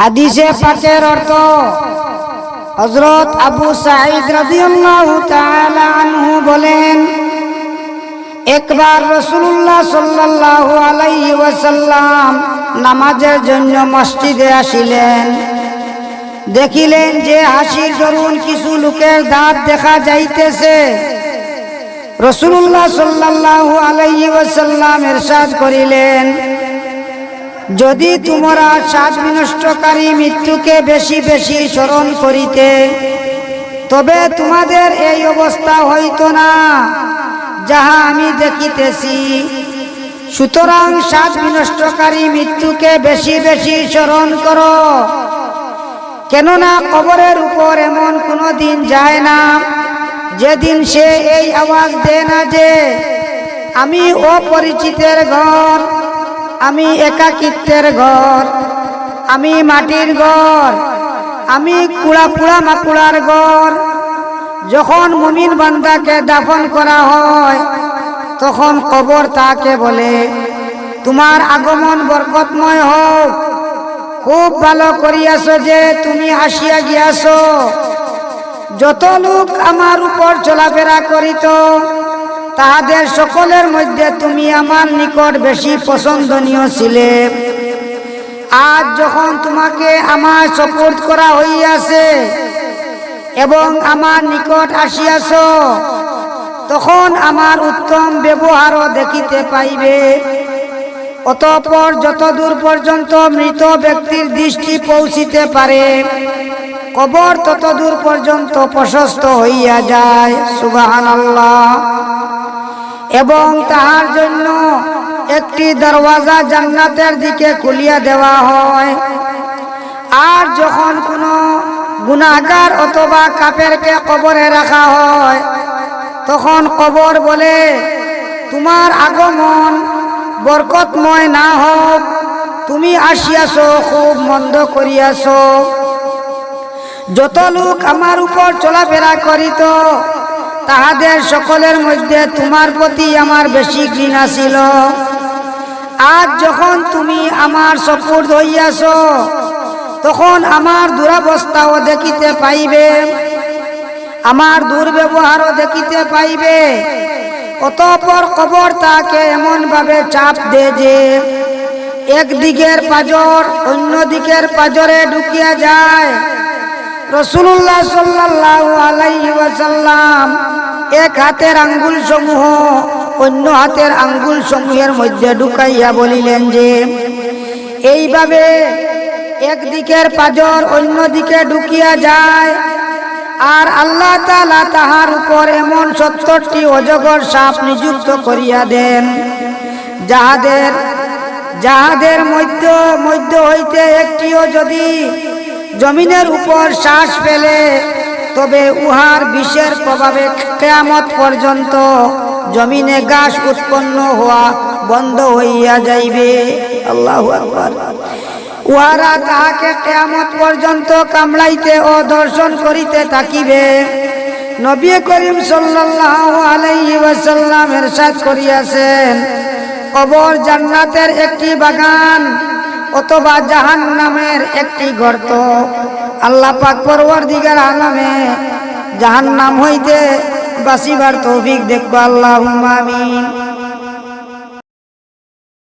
হাদিসে পাকের অর্থ হজরত আবু সাঈদ রাদিয়াল্লাহু তাআলা আনহু বলেন, একবার রসুল্লাহ সাল্লাল্লাহু আলাইহি ওয়াসাল্লাম নামাজের জন্য মসজিদে আসিলেন। দেখিলেন যে হাসির দরুন কিছু লোকের দাঁত দেখা যাইতেছে। রসুল্লাহ সাল্লাল্লাহু আলাইহি ওয়াসাল্লাম এরশাদ করিলেন যদি তোমরা সাত বিনষ্টকারী মৃত্যুকে বেশি বেশি স্মরণ করিতে, তবে তোমাদের এই অবস্থা হইতো না, যাহা আমি দেখিতেছি। সুতরাং সাত বিনষ্টকারী মৃত্যুকে বেশি বেশি স্মরণ করো, কেননা কবরের উপর এমন কোনো দিন যায় না, যেদিন সে এই আওয়াজ দেয় না যে, আমি অপরিচিতের ঘর আমি একাকিত্বের ঘর, আমি মাটির ঘর, আমি কুড়া পুড়া মাকুড়ার ঘর। যখন মুমিন বান্দাকে দাফন করা হয়, তখন কবর তাকে বলে, তোমার আগমন বরকতময় হোক। খুব ভালো করিয়াছ যে তুমি আসিয়া গিয়াছ। যত লোক আমার উপর চলাফেরা করিত তাহাদের সকলের মধ্যে তুমি আমার নিকট বেশি পছন্দনীয় ছিলে। আজ যখন তোমাকে আমার সপোর্ট করা হইয়াছে এবং আমার নিকট আসিয়াছ, তখন আমার উত্তম ব্যবহারও দেখিতে পাইবে। অতঃপর যতদূর পর্যন্ত মৃত ব্যক্তির দৃষ্টি পৌঁছিতে পারে, কবর ততদূর পর্যন্ত প্রশস্ত হইয়া যায়। সুবাহান এবং তাহার জন্য একটি দরওয়াজা জান্নাতের দিকে খুলিয়া দেওয়া হয়। আর যখন কোনো গুণাগার অথবা কাপেরকে কবরে রাখা হয়, তখন কবর বলে, তোমার আগমন বরকতময় না হোক, তুমি আসিয়াছ, খুব মন্দ করিয়াছ। যত লোক আমার উপর চলাফেরা করিত তাহাদের সকলের মধ্যে তোমার প্রতি আমার বেশি ঘৃণা ছিল। আজ যখন তুমি আমার সপুর হইয়াছ তখন আমার দুরাবস্থাও দেখিতে পাইবে, আমার দুর্ব্যবহারও দেখিতে পাইবে। অতঃপর কবর তাকে এমনভাবে চাপ দে যে, একদিকের পাজর অন্য দিকের পাজরে ঢুকিয়া যায়। রসুল্লাহ সাল্লাল্লাহু আলাইহি ওয়াসাল্লাম এক হাতের আঙ্গুল সমূহ অন্য হাতের আঙ্গুল সমূহের মধ্যে ঢুকাইয়া বলিলেন যে, এইভাবে একদিকের পাজর অন্য দিকে ঢুকিয়া যায়, আর আল্লাহ তালা তাহার উপর এমন সত্তরটি অজগর সাপ নিযুক্ত করিয়া দেন, যাহাদের যাহাদের মধ্য মধ্য হইতে একটিও যদি জমিনের উপর শ্বাস ফেলে তবে উহার বিষের প্রভাবে কেয়ামত পর্যন্ত জমিনে গাছ উৎপন্ন হওয়া বন্ধ হইয়া যাইবে। আল্লাহ উহারা তাহাকে কেয়ামত পর্যন্ত কামড়াইতে ও দর্শন করিতে থাকিবে। নবী করিম সাল্লাল্লাহু আলাইহি ওয়াসাল্লাম করিয়াছেন, কবর জান্নাতের একটি বাগান অথবা জাহান নামের একটি গর্ত। আল্লাহ পাক পরবর দিগার আলামে জাহান নাম হইতে বাসিবার তৌফিক দেখব আল্লাহ আমিন।